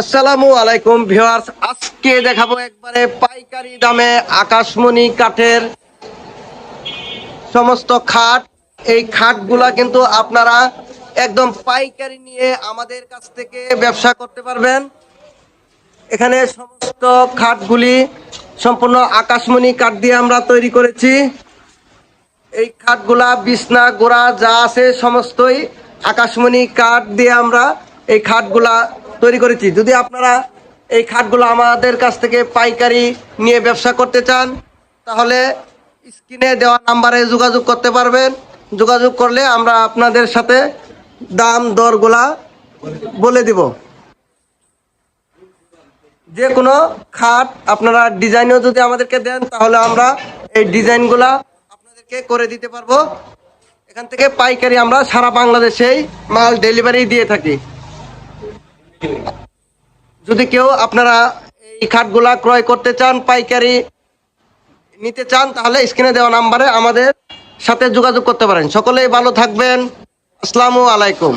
আসসালামু আলাইকুম ভিউয়ার্স, আজকে দেখাবো একবারে পাইকারি দামে আকাশমণি কাঠের সমস্ত খাট। এই খাটগুলা কিন্তু আপনারা একদম পাইকারি নিয়ে আমাদের কাছ থেকে ব্যবসা করতে পারবেন। এখানে সমস্ত খাটগুলি সম্পূর্ণ আকাশমণি কাঠ দিয়ে আমরা তৈরি করেছি। এই খাটগুলা বিছনা, গোড়া যা আছে সমস্তই আকাশমণি কাঠ দিয়ে আমরা এই খাটগুলা তৈরি করেছি। যদি আপনারা এই খাটগুলো আমাদের কাছ থেকে পাইকারি নিয়ে ব্যবসা করতে চান, তাহলে স্ক্রিনে দেওয়া নাম্বারে যোগাযোগ করতে পারবেন। যোগাযোগ করলে আমরা আপনাদের সাথে দাম দরগুলা বলে দিব। যে কোনো খাট আপনারা ডিজাইনও যদি আমাদেরকে দেন, তাহলে আমরা এই ডিজাইনগুলা আপনাদেরকে করে দিতে পারব। এখান থেকে পাইকারি আমরা সারা বাংলাদেশেই মাল ডেলিভারি দিয়ে থাকি। যদি কেউ আপনারা এই খাটগুলা ক্রয় করতে চান, পাইকারি নিতে চান, তাহলে স্ক্রিনে দেওয়া নাম্বারে আমাদের সাথে যোগাযোগ করতে পারেন। সকলেই ভালো থাকবেন। আসসালামু আলাইকুম।